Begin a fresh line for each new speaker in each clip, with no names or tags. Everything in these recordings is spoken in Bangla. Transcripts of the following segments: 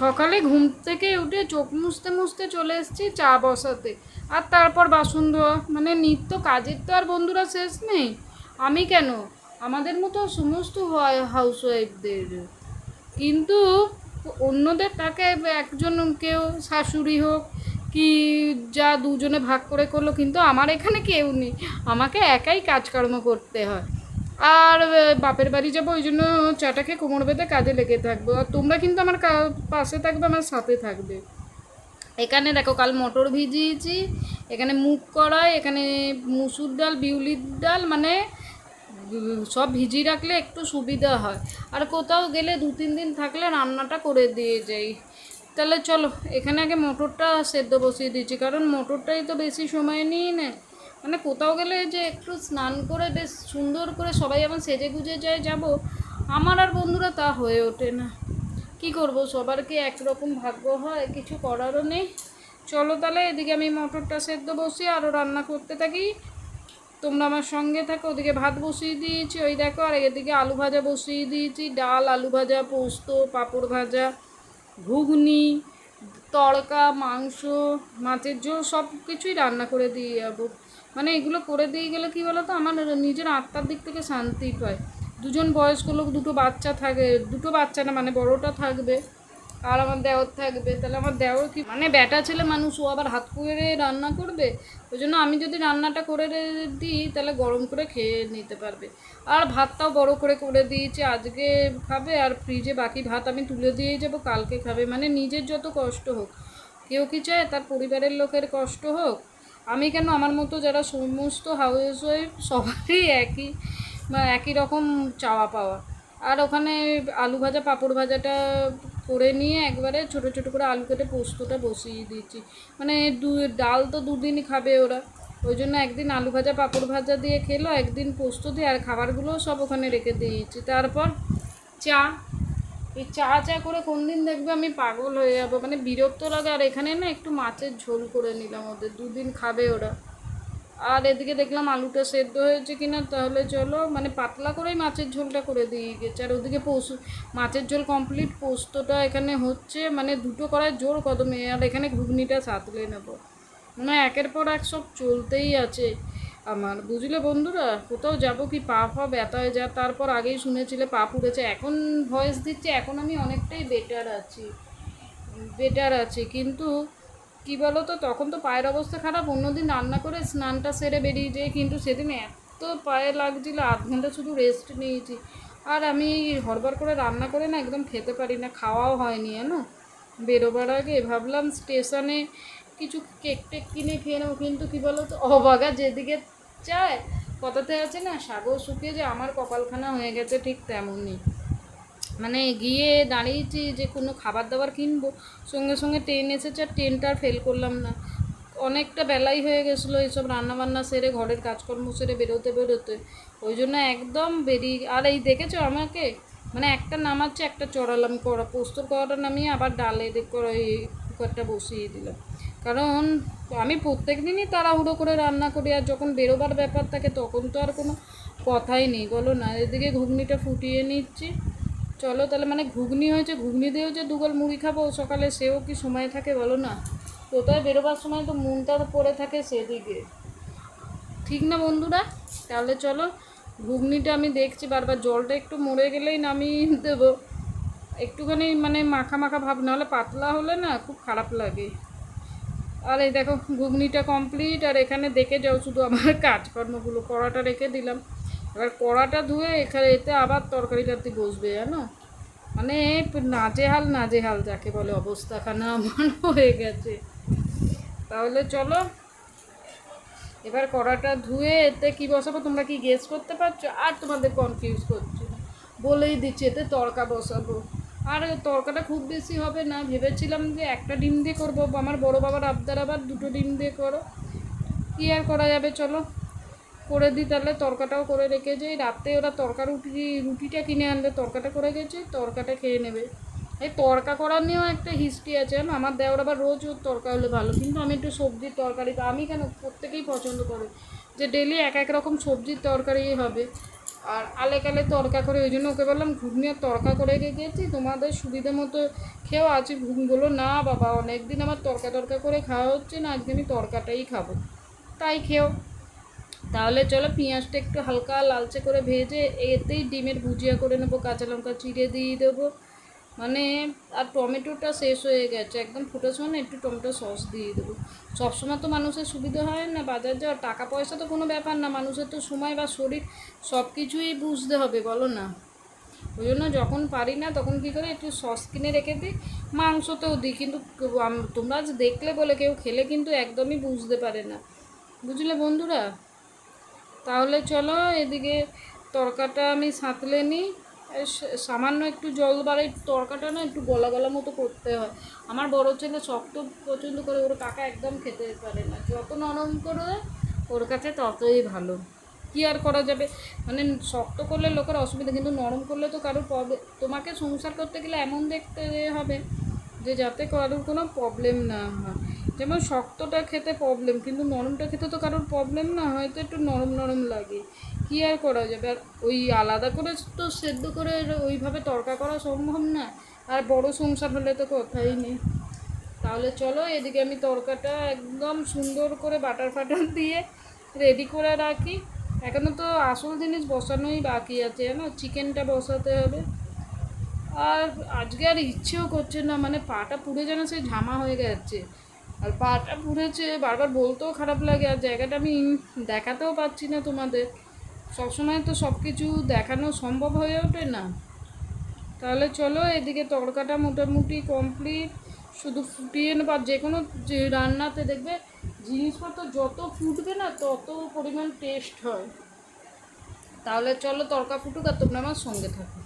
সকালে ঘুম থেকে উঠে চোখ মুছতে মুছতে চলে এসেছি চা বসাতে। আর তারপর বাসন ধোয়া। মানে নিত্য কাজের তো আর বন্ধুরা শেষ নেই। আমি কেন? আমাদের মতো সমস্ত হাউস ওয়াইফদের কিন্তু অন্যদের তাকে একজন কেউ, শাশুড়ি হোক, কি যা দুজনে ভাগ করে করল, কিন্তু আমার এখানে কেউ নেই। আমাকে একাই কাজকর্ম করতে হয়। আর বাপের বাড়ি যাব, ওই জন্য চাটা খেয়ে কোমর বেঁধে কাজে লেগে থাকব। আর তোমরা কিন্তু আমার পাশে থাকবে, আমার সাথে থাকবে। এখানে দেখো, কাল মটর ভিজিয়েছি, এখানে মুগ কড়াই, এখানে মুসুর ডাল, বিউলির ডাল মানে সব ভিজিয়ে রাখলে একটু সুবিধা হয়। আর কোথাও গেলে দু তিন দিন থাকলে রান্নাটা করে দিয়ে যাই। তাহলে চলো, এখানে আগে মোটরটা সেদ্ধ বসিয়ে দিচ্ছি কারণ মোটরটাই তো বেশি সময় নিই না। মানে কোথাও গেলে যে একটু স্নান করে বেশ সুন্দর করে সবাই আমার সেজে গুজে যায় যাব, আমার আর বন্ধুরা তা হয়ে ওঠে না। কি করব, সবার কি একরকম ভাগ্য হয়? কিছু করারও নেই। চলো তাহলে, এদিকে আমি মটরটা সেদ্ধ বসিয়ে আরও রান্না করতে থাকি। তোমরা আমার সঙ্গে থাকো, ওদিকে ভাত বসিয়ে দিয়েছি, ওই দেখো, আর এদিকে আলু ভাজা বসিয়ে দিয়েছি, ডাল, আলু ভাজা, পোস্ত, পাঁপড় ভাজা, ঘুগনি, তড়কা, মাংস, মাছের ঝোল সব কিছুই রান্না করে দিয়ে যাব। মানে এগুলো করে দিয়ে গেলে কি বলো তো আমার নিজের আত্মার দিক থেকে শান্তি পায় দুজন বয়স্ক লোক, দুটো বাচ্চা থাকে। দুটো বাচ্চা না মানে বড়টা থাকবে, আর আমার দেওর থাকবে। তাহলে আমার দেওর কি? মানে ব্যাটা ছেলে মানুষ, ও আবার হাত করে রান্না করবে? ওই জন্য আমি যদি রান্নাটা করে দিই, তাহলে গরম করে খেয়ে নিতে পারবে। আর ভাতটাও বড় করে করে দিয়েছে। আজকে খাবে, আর ফ্রিজে বাকি ভাত আমি তুলে দিয়ে যাব, কালকে খাবে। মানে নিজের যত কষ্ট হোক। কেউ কি চায়? তার পরিবারের লোকের কষ্ট হোক। আমি কেন? আমার মতো যারা সমস্ত হাউস ওয়াইফ সবারই একই, বা একই রকম চাওয়া পাওয়া। আর ওখানে আলু ভাজা, পাঁপড় ভাজাটা করে নিয়ে একবারে ছোট ছোট করে আলু কেটে পোস্তটা বসিয়ে দিয়েছি। মানে দু, ডাল তো দুদিনই খাবে ওরা। ওই জন্য একদিন আলু ভাজা, পাঁপড় ভাজা দিয়ে খেলো, একদিন পোস্ত দিয়ে, আর খাবারগুলোও সব ওখানে রেখে দিয়েছি। তারপর চা এই চা চা করে কোন দিন দেখবে আমি পাগল হয়ে যাব? মানে বিরক্ত লাগে, আর এখানে না একটু মাছের ঝোল করে নিলাম ওদের, দুদিন খাবে ওরা। আর এদিকে দেখলাম আলুটা সেদ্ধ হয়েছে কিনা, তাহলে চলো মানে পাতলা করেই মাছের ঝোলটা করে দিয়ে গেছে। আর ওদিকে পোস্ত মাছের ঝোল কমপ্লিট পোস্তটা এখানে হচ্ছে মানে দুটো করার জোর কদমে, আর এখানে ঘুগনিটা সাতলে নেব। মানে একের পর এক সব চলতেই আছে। আমার। বুঝলে বন্ধুরা, কোথাও যাব কি পা ফা ব্যথা হয়ে যায় তারপর আগেই শুনেছিলে পা পুড়েছে। এখন ভয়েস দিচ্ছে, এখন আমি অনেকটাই বেটার আছি। বেটার আছি। কিন্তু কি বলো তো তখন তো পায়ের অবস্থা খারাপ, অন্যদিন রান্না করে স্নানটা সেরে বেরিয়ে যাই কিন্তু সেদিন এত পায়ে লাগছিল, আধ ঘণ্টা শুধু রেস্ট নিয়েছি। আর আমি হড়বড় করে রান্না করে না একদম খেতে পারি না, খাওয়াও হয়নি, জানো? বেরোবার আগে ভাবলাম স্টেশনে কিছু কেক টেক কিনে খেয়ে নেব কিন্তু কী বলো তো অবাগা যেদিকে চায়, কথাতে আছে না, সাগর শুকিয়ে যে আমার কপালখানা হয়ে গেছে ঠিক তেমনই। মানে গিয়ে দাঁড়িয়েছি যে কোনো খাবার দাবার কিনবো, সঙ্গে সঙ্গে ট্রেন এসেছে, আর ট্রেনটা ফেল করলাম না। অনেকটা বেলাই হয়ে গেছিল এইসব রান্নাবান্না সেরে, ঘরের কাজকর্ম সেরে বেরোতে বেরোতে। ওই জন্য একদম বেরিয়ে আর এই দেখেছ আমাকে? মানে একটা নামাচ্ছে, একটা চড়ালাম করা পোস্তর করাটা নামিয়ে আবার ডালে এই কুকারটা বসিয়ে দিলাম। কারণ আমি প্রত্যেক দিনই তাড়াহুড়ো করে রান্না করি আর যখন বেরোবার ব্যাপার থাকে তখন তো আর কোনো কথাই নেই। বলো না, এদিকে ঘুগনিটা ফুটিয়ে নিচ্ছি। চলো তাহলে মানে ঘুগনি হয়েছে, ঘুগনি দিয়েও যে দুগল মুড়ি খাব সকালে সেও কি সময় থাকে বলো না? কোথায় বেরোবার সময় তো মনটা পড়ে থাকে সেদিকে। ঠিক না বন্ধুরা? তাহলে চলো ঘুগনিটা আমি দেখছি, বারবার জলটা একটু মরে গেলেই নামিয়ে দেবো। একটুখানি মানে মাখা মাখা ভাব, নাহলে পাতলা হলে না খুব খারাপ লাগে। আর এই দেখো, ঘুগনিটা কমপ্লিট আর এখানে দেখে যাও শুধু আমার কাজকর্মগুলো। কড়াটা রেখে দিলাম। এবার কড়াটা ধুয়ে এখানে এতে আবার তরকারিটাতে বসবে, জানো? মানে নাজেহাল নাজেহাল যাকে বলে অবস্থাখানা আমার হয়ে গেছে। তাহলে চলো, এবার কড়াটা ধুয়ে এতে কি বসাবো? তোমরা কি গেস করতে পারছ? আর তোমাদের কনফিউজ করছ বলেই দিচ্ছি, এতে তড়কা বসাবো। আর তরকাটা খুব বেশি হবে না। ভেবেছিলাম যে একটা ডিম দিয়ে করব। আমার বড় বাবার আবদার আবার দুটো ডিম দিয়ে করো। কী আর করা যাবে, চলো। করে দিই তাহলে, তরকাটাও করে রেখে যাই। রাতে ওরা তরকা রুটি, রুটিটা কিনে আনলে তরকাটা করে গেছে, তরকাটা খেয়ে নেবে। এই তরকা করা নিয়েও একটা হিস্ট্রি আছে। আমার দেওয়ার আবার রোজ ওর তরকা হলে ভালো। কিন্তু আমি একটু সবজির তরকারি, আমি কেন প্রত্যেকেই পছন্দ করে? যে ডেলি এক এক রকম সবজির তরকারি হবে। আর আলে কালে তরকা করে ওই জন্য ওকে বললাম, ঘুগনি আর তরকা করে গেছি তোমাদের সুবিধা মতো খেয়েও আছে। ঘুমগুলো না বাবা অনেক দিন আমার তরকা তরকা করে খাওয়া হচ্ছে না, আজকে আমি তরকাটাই খাব। তাই খেও। তাহলে চলো পেঁয়াজটা একটু হালকা লালচে করে ভেজে, এতেই ডিমের ভুজিয়া করে নেব, কাঁচা লঙ্কা চিড়ে দিয়ে দেবো। মানে আর টমেটোটা শেষ হয়ে গেছে, একদম ফুটার সময় না একটু টমেটো সস দিয়ে দেবো। সবসময় তো মানুষের সুবিধা হয় না বাজার যাওয়ার টাকা পয়সা তো কোনো ব্যাপার না, মানুষের তো সময় বা শরীর সব কিছুই বুঝতে হবে, বলো না। ওই জন্য যখন পারি না তখন কী করে একটু সস কিনে রেখে দিই, মাংসতেও দিই, কিন্তু তোমরা আজ দেখলে বলে কেউ খেলে কিন্তু একদমই বুঝতে পারে না। বুঝলে বন্ধুরা? তাহলে চলো এদিকে তরকাটা আমি সাঁতলে নিই। সামান্য একটু জল বাড়াই তরকাটা না একটু গলা গলা মতো করতে হয়। আমার বড় ছেলে শক্ত পছন্দ করে ওর কাকা একদম খেতে পারে না। যত নরম করে ওর কাছে ততই ভালো। কী আর করা যাবে? মানে শক্ত করলে লোকের অসুবিধা, কিন্তু নরম করলে তো কারোর প্রবলেম তোমাকে সংসার করতে গেলে এমন দেখতে হবে যে যাতে কারোর কোনো প্রবলেম না হয়। যেমন শক্তটা খেতে প্রবলেম কিন্তু নরমটা খেতে তো কারোর প্রবলেম না, হয়তো একটু নরম নরম লাগে। কী আর করা যাবে? আর ওই আলাদা করে তো সেদ্ধ করে ওইভাবে তরকা করা সম্ভব না, আর বড় সংসার হলে তো কথাই নেই। তাহলে চলো, এদিকে আমি তরকাটা একদম সুন্দর করে বাটার ফাটার দিয়ে রেডি করে রাখি। এখনও তো আসল জিনিস বসানোই বাকি আছে, জানো? চিকেনটা বসাতে হবে। আর আজকে আর ইচ্ছেও করছে না মানে পাটা পুড়ে যেন সেই ঝামা হয়ে গেছে। আর পাটা পুড়েছে বারবার বলতেও খারাপ লাগে, আর জায়গাটা আমি দেখাতেও পাচ্ছি না তোমাদের। সবসময় তো সব কিছু দেখানো সম্ভব হয়ে ওঠে না। তাহলে চলো, এদিকে তড়কাটা মোটামুটি কমপ্লিট শুধু ফুটিয়ে আর যে কোনো যে রান্নাতে দেখবে, জিনিসপত্র যত ফুটবে না, তত পরিমাণ টেস্ট হয়। তাহলে চলো তড়কা ফুটুক, আর তোমরা আমার সঙ্গে থাকো।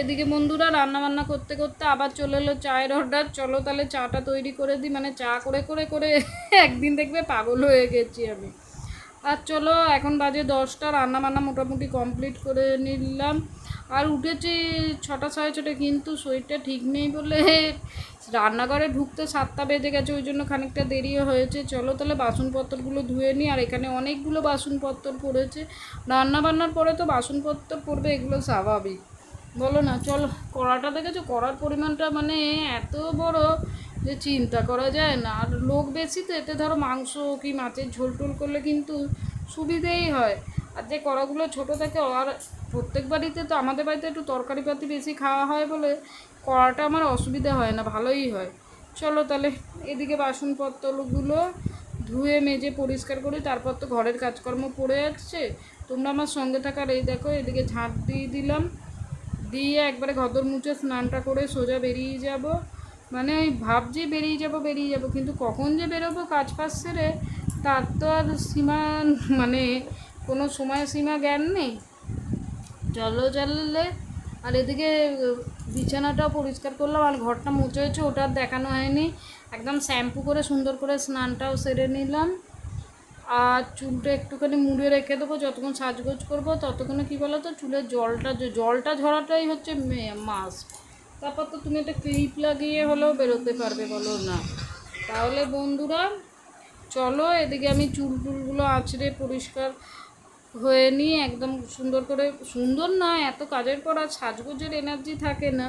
এদিকে বন্ধুরা রান্না বান্না করতে করতে আবার চলে এলো চায়ের অর্ডার চলো তাহলে চাটা তৈরি করে দিই মানে চা করে করে করে একদিন দেখবে পাগল হয়ে গেছি আমি। আর চলো, এখন বাজে দশটা রান্না বান্না মোটামুটি কমপ্লিট করে নিলাম। আর উঠেছি ছটা সাড়ে ছটা, কিন্তু শরীরটা ঠিক নেই বলে রান্নাঘরে ঢুকতে সাতটা বেজে গেছে, ওই জন্য খানিকটা দেরিও হয়েছে। চলো তাহলে বাসনপত্রগুলো ধুয়ে নিই, আর এখানে অনেকগুলো বাসনপত্র পড়েছে। রান্না বান্নার পরে তো বাসনপত্র পড়বে, এগুলো স্বাভাবিক। বলো না, চলো। কড়াটা দেখেছ? কড়ার পরিমাণটা মানে এত বড় যে চিন্তা করা যায় না। আর লোক বেশি তো, এতে ধরো মাংস কি মাছের ঝোল টোল করলে কিন্তু সুবিধেই হয়। আর যে কড়াগুলো ছোট থাকে আর প্রত্যেক বাড়িতে তো, আমাদের বাড়িতে একটু তরকারি পাতি বেশি খাওয়া হয় বলে কড়াটা আমার অসুবিধা হয় না, ভালোই হয়। চলো তাহলে এদিকে বাসনপত্রগুলো ধুয়ে, মেজে পরিষ্কার করি, তারপর তো ঘরের কাজকর্ম পড়ে যাচ্ছে তোমরা আমার সঙ্গে থাকার, এই দেখো, এদিকে ঝাঁট দিয়ে দিলাম। দিয়ে একবারে ঘদর মুছে স্নানটা করে সোজা বেরিয়ে যাব। মানে ভাবছি বেরিয়ে যাব বেরিয়ে যাব, কিন্তু কখন যে বেরোবো কাজ ফাজ সেরে তার তো আর সীমা মানে কোনো সময় সীমা জ্ঞান নেই। জলও জ্বালালে আর এদিকে বিছানাটাও পরিষ্কার করলাম আর ঘরটা মুছে হয়েছে, ওটা দেখানো হয়নি। একদম শ্যাম্পু করে সুন্দর করে স্নানটাও সেরে নিলাম। আর চুলটা একটুখানি মুড়ে রেখে দেবো, যতক্ষণ সাজগোজ করব, ততক্ষণে কী বলো তো, চুলের জলটা জলটা ঝরাটাই হচ্ছে মাস তারপর তো তুমি একটা ক্লিপ লাগিয়ে হলেও বেরোতে পারবে বলো না। তাহলে বন্ধুরা, চলো এদিকে আমি চুল টুলগুলো আঁচড়ে পরিষ্কার হয়ে নিয়ে একদম সুন্দর করে, সুন্দর না, এত কাজের পর আর সাজগোজের এনার্জি থাকে না।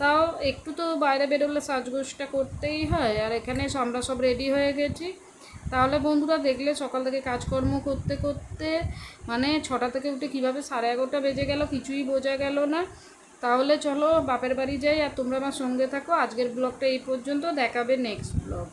তাও একটু তো বাইরে বেরোলে সাজগোজটা করতেই হয়, আর এখানে আমরা সব রেডি হয়ে গেছি। তাহলে বন্ধুরা দেখলে সকাল থেকে কাজকর্ম করতে করতে মানে ছটা থেকে উঠে কীভাবে সাড়ে এগারোটা বেজে গেল কিছুই বোঝা গেল না। তাহলে চলো বাপের বাড়ি যাই আর তোমরা আমার সঙ্গে থাকো। আজকের ব্লগটা এই পর্যন্ত। দেখাবে নেক্সট ব্লগ